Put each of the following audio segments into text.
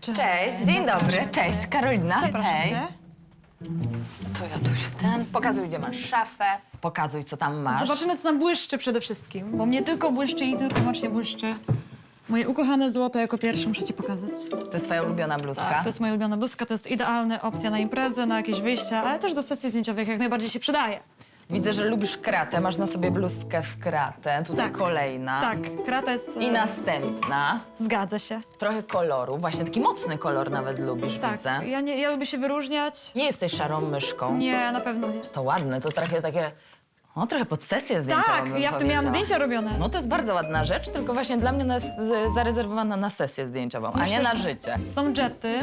Cześć, dzień dobry. Cześć, Karolina. Hej. cię. To ja tu się ten. Pokazuj, gdzie masz szafę. Pokazuj, co tam masz. Zobaczymy, co tam błyszczy przede wszystkim, bo mnie tylko błyszczy i tylko wyłącznie błyszczy. Moje ukochane złoto jako pierwsze muszę ci pokazać. To jest twoja ulubiona bluzka. Tak, to jest moja ulubiona bluzka, to jest idealna opcja na imprezę, na jakieś wyjścia, ale też do sesji zdjęciowych jak najbardziej się przydaje. Widzę, że lubisz kratę. Masz na sobie bluzkę w kratę. Tutaj Tak. kolejna. Tak, krata jest... I e, następna. Zgadza się. Trochę koloru. Właśnie taki mocny kolor nawet lubisz, Tak, widzę. ja, nie, ja lubię się wyróżniać. Nie jesteś szarą myszką. Nie, na pewno nie. To ładne, to trochę takie... O, trochę pod sesję zdjęciową Tak, ja w tym miałam powiedziała. zdjęcia robione. No to jest bardzo ładna rzecz, tylko właśnie dla mnie ona jest e, zarezerwowana na sesję zdjęciową, a nie na życie. Są jety,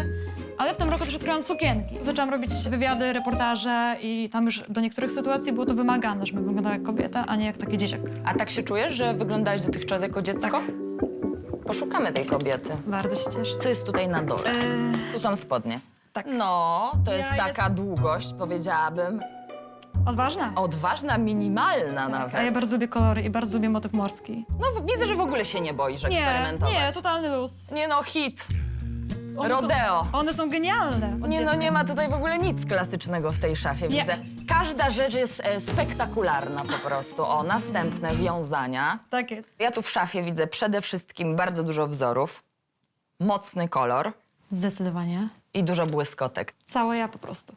ale w tym roku też odkryłam sukienki. Zaczęłam robić wywiady, reportaże i tam już do niektórych sytuacji było to wymagane, żebym wyglądała jak kobieta, a nie jak taki dzieciak. A tak się czujesz, że wyglądałeś dotychczas jako dziecko? Tak. Poszukamy tej kobiety. Bardzo się cieszę. Co jest tutaj na dole? Eee, Tu są spodnie. tak. No, to jest Ja taka długość, powiedziałabym, Odważna. odważna, minimalna nawet. A ja bardzo lubię kolory i bardzo lubię motyw morski. No w- widzę, że w ogóle się nie boisz Nie, eksperymentować. nie, totalny luz. Nie no, hit. One Rodeo. Są, one są genialne. od Nie no, dziecka. nie ma tutaj w ogóle nic klasycznego w tej szafie, Nie. widzę. Każda rzecz jest e, spektakularna po prostu. O, następne wiązania. Tak jest. Ja tu w szafie widzę przede wszystkim bardzo dużo wzorów, mocny kolor Zdecydowanie. i dużo błyskotek. Cała ja po prostu.